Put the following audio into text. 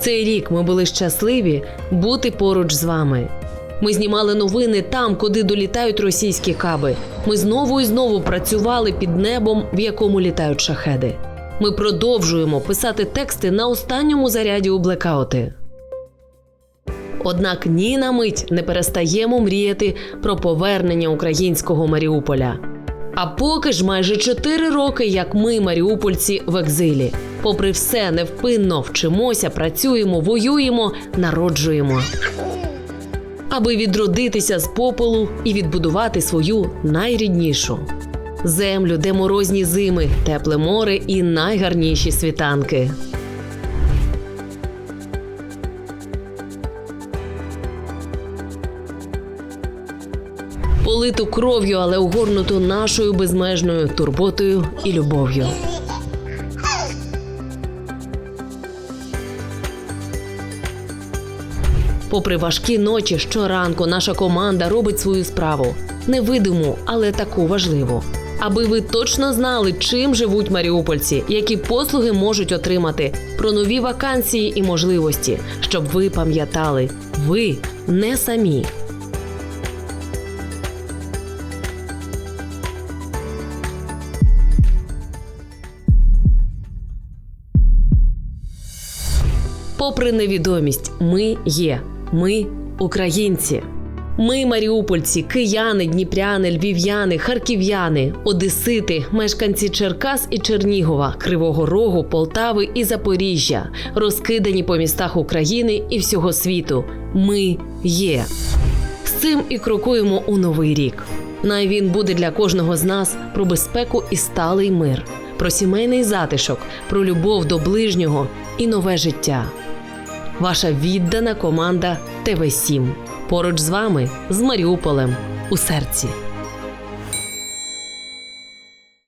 Цей рік ми були щасливі бути поруч з вами. Ми знімали новини там, куди долітають російські каби. Ми знову і знову працювали під небом, в якому літають шахеди. Ми продовжуємо писати тексти на останньому заряді у блекаути. Однак ні на мить не перестаємо мріяти про повернення українського Маріуполя. А поки ж майже чотири роки, як ми, маріупольці, в екзилі. Попри все, невпинно вчимося, працюємо, воюємо, народжуємо. Аби відродитися з попелу і відбудувати свою найріднішу землю, де морозні зими, тепле море і найгарніші світанки. Политу кров'ю, але огорнуту нашою безмежною турботою і любов'ю. Попри важкі ночі, щоранку наша команда робить свою справу невидиму, але таку важливу. Аби ви точно знали, чим живуть маріупольці, які послуги можуть отримати, про нові вакансії і можливості, щоб ви пам'ятали, ви не самі. Попри невідомість, ми є. Ми українці. Ми маріупольці, кияни, дніпряни, львів'яни, харків'яни, одесити, мешканці Черкас і Чернігова, Кривого Рогу, Полтави і Запоріжжя, розкидані по містах України і всього світу. Ми є. З цим і крокуємо у новий рік. Най він буде для кожного з нас про безпеку і сталий мир, про сімейний затишок, про любов до ближнього і нове життя. Ваша віддана команда ТВ 7 поруч з вами з Маріуполем у серці.